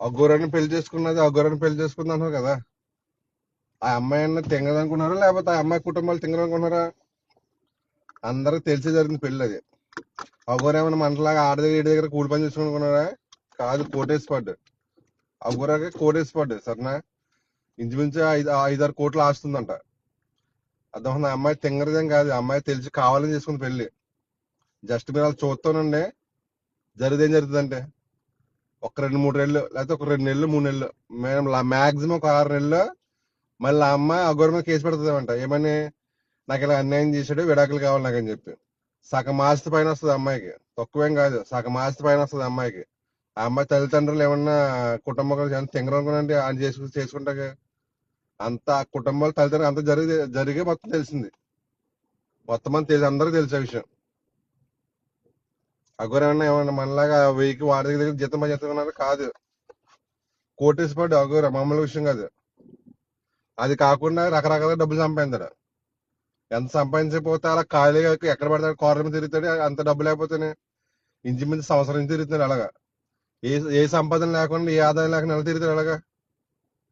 అగ్గోరని పెళ్ళి చేసుకున్నది అగ్గోరని పెళ్ళి చేసుకుంది అంటున్నారు కదా. ఆ అమ్మాయిని తింగదనుకున్నారా? లేకపోతే ఆ అమ్మాయి కుటుంబాలు తింగదనుకున్నారా? అందరికి తెలిసి జరిగింది పెళ్ళి అది. అగ్గోరు ఏమైనా మనలాగా ఆడ దగ్గర ఈడి దగ్గర కూలి పని చేసుకున్నారా కాదు కోటేసి పడ్డు. అగ్గోరాకి కోటేసి పడ్డు సరేనా? ఇంచుమించు ఐదు ఐదారు కోట్లు ఆస్తుందంట. అర్థం ఆ అమ్మాయి తింగరదేం కాదు. ఆ అమ్మాయి తెలిసి కావాలని చేసుకుంది పెళ్ళి జస్ట్ మీరు వాళ్ళు చూస్తానండి జరిగితే జరుగుతుందంటే? ఒక రెండు మూడు నెలలు లేకపోతే ఒక రెండు నెలలు మూడు నెలలు. మేడం మాక్సిమం ఒక ఆరు నెలలు మళ్ళీ ఆ అమ్మాయి అగోర మీద కేసు పెడుతుందంట. ఏమని? నాకు ఇలా అన్యాయం చేశాడు విడాకులు కావాలి నాకు అని చెప్పి. సగం ఆస్తి పైన వస్తుంది అమ్మాయికి. తక్కువేం కాదు సగం ఆస్తి పైన వస్తుంది అమ్మాయికి. ఆ అమ్మాయి తల్లిదండ్రులు ఏమన్నా కుటుంబం తింగరనుకునండి ఆయన చేసు చేసుకుంటాక? అంత ఆ కుటుంబాలు తల్లిదండ్రులు అంత జరిగి జరిగే మొత్తం తెలిసింది. మొత్తం మంది తెలిసి అందరికీ తెలిసే విషయం. అగోరు ఏమన్నా ఏమన్నా మనలాగా వెయ్యికి వాడి దగ్గర దగ్గర జీతం చేస్తున్నారు కాదు. కోటేసి అఘోర అగోర మామూలు విషయం కాదు. అది కాకుండా రకరకాల డబ్బులు సంపాదించాడు. ఎంత సంపాదించకపోతే అలా ఖాళీగా ఎక్కడ పడతాడు కార్ల మీద తిరుగుతాడు అంత డబ్బు లేకపోతేనే ఇంచు మీద సంవత్సరం నుంచి తిరుగుతున్నాడు అలాగా. ఏ ఏ సంపాదన లేకుండా ఏ ఆదాయం లేకుండా ఎలా తిరుగుతాడు అలాగా.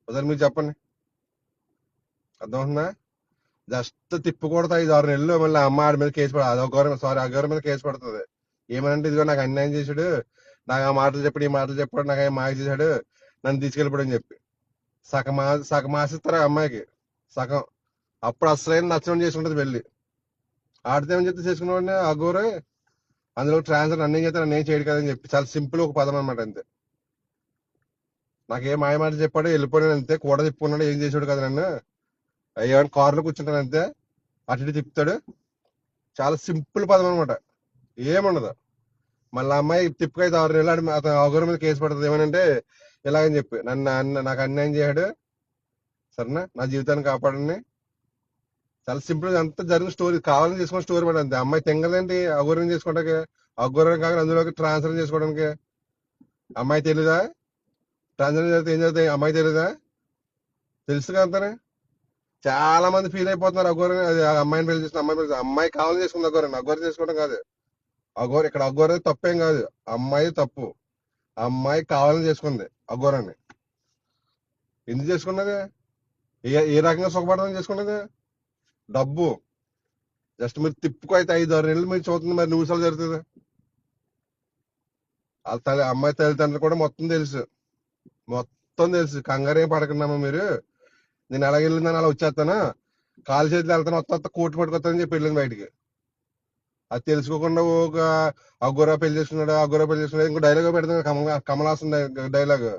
ఒకసారి మీరు చెప్పండి. అర్థమవుతుందా? జస్ట్ తిప్పకూడదు ఐదు ఆరు నెలలు మళ్ళీ అమ్మ ఆడి మీద కేసు పడ అదొక సారీ అగ్గర మీద కేసు పడుతుంది. ఏమనంటే ఇదిగో నాకు అన్యాయం చేశాడు నాకు ఆ మాటలు చెప్పాడు ఈ మాటలు చెప్పాడు నాకు ఏం మాయ చేశాడు నన్ను తీసుకెళ్ళిపోడు అని చెప్పి. సగం సగం ఆశిస్తారు ఆ అమ్మాయికి. సగం. అప్పుడు అసలైన నచ్చడం చేసుకుంటుంది వెళ్ళి ఆడితే ఏమని చెప్తే చేసుకున్నవాడిని అగోరే అందులో ట్రాన్స్ఫర్ అన్నీ చేస్తే నన్ను ఏం చేయడు కదని చెప్పి. చాలా సింపుల్ ఒక పదం అనమాట అంతే. నాకేం మాయ మాట చెప్పాడు వెళ్ళిపోయాను అంతే కూడా తిప్పుకున్నాడు ఏం చేసాడు కదా నన్ను. ఏమైనా కారులో కూర్చుంటాను అంతే అటు ఇటు తిప్పుతాడు. చాలా సింపుల్ పదం అనమాట ఏముండదు. మళ్ళీ అమ్మాయి తిప్పుకు అయితే ఆరు నెలలు ఆడి అతను అగోర మీద కేసు పడుతుంది. ఏమనంటే ఇలాగని చెప్పి నన్ను అన్న- నాకు అన్యాయం చేశాడు. సరేనా? నా జీవితాన్ని కాపాడండి. చాలా సింపుల్ అంత జరిగిన స్టోరీ. కావాలని చేసుకున్న స్టోరీ మాట అంతే. అమ్మాయి తెంగదేంటి అగౌరవం చేసుకోవడానికి అగౌరవం కాక అందులోకి ట్రాన్స్ఫర్ చేసుకోవడానికి. అమ్మాయి తెలీదా? ట్రాన్స్ఫర్ జరిగితే ఏం జరుగుతాయి? అమ్మాయి తెలీదా? తెలుసు అంతానే. చాలా మంది ఫీల్ అయిపోతున్నారు అగౌరవం అది అమ్మాయిని పెళ్ళి చేసిన అమ్మాయి పెళ్ళి అమ్మాయి కావాలని చేసుకుంది అగౌరవం అగౌరవం చేసుకోవడం కాదు. అఘోర ఇక్కడ అఘోర తప్పేం కాదు. అమ్మాయి తప్పు. అమ్మాయి కావాలని చేసుకుంది అఘోరాన్ని ఎందుకు చేసుకున్నది? ఏ ఏ రకంగా సుఖపడదని చేసుకున్నది? డబ్బు. జస్ట్ మీరు తిప్పుకు అయితే ఐదు ఆరు నెలలు మీరు చూస్తుంది మరి నిమిషాలు జరుగుతుంది. వాళ్ళ తల్లి అమ్మాయి తల్లిదండ్రులు కూడా మొత్తం తెలుసు. మొత్తం తెలుసు. కంగారేం పడకున్నామా మీరు? నేను ఎలా వెళ్ళిందని అలా వచ్చేస్తాను? కాలు చేతులు వెళ్తాను వస్తా వస్తా కోటి పట్టుకొస్తానని చెప్పి వెళ్ళింది బయటికి. అది తెలుసుకోకుండా ఒక అగోరా పెళ్ళి చేసుకున్నాడు అగోరా పెళ్ళి చేసుకున్నాడు ఇంకో డైలాగ్ పెడతాడు కమల కమలాసన్ డైలాగ్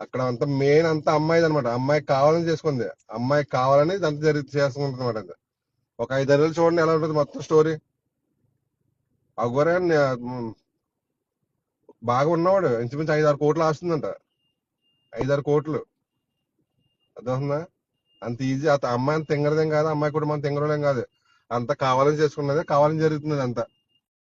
అక్కడ అంతా మెయిన్ అంతా అమ్మాయిది అనమాట అమ్మాయి కావాలని చేసుకుంది. అమ్మాయి కావాలని ఇదంతా జరిగి చేసుకుంటుంది అనమాట అది. ఒక ఐదు నెలలు చూడండి ఎలా ఉంటుంది మొత్తం స్టోరీ అగ్గోరా బాగా ఉన్నవాడు. ఇంచుమించు ఐదు ఆరు కోట్లు ఆస్తుందంట. ఐదారు కోట్లు. అర్థమవుతుందా? అంత ఈజీ అత అమ్మాయి అంత తింగరదేం కాదు అమ్మాయి కూడా మనం తింగరలేం కాదు. అంత కావాలని చేసుకున్నదే కావాలని జరుగుతున్నది అంతా.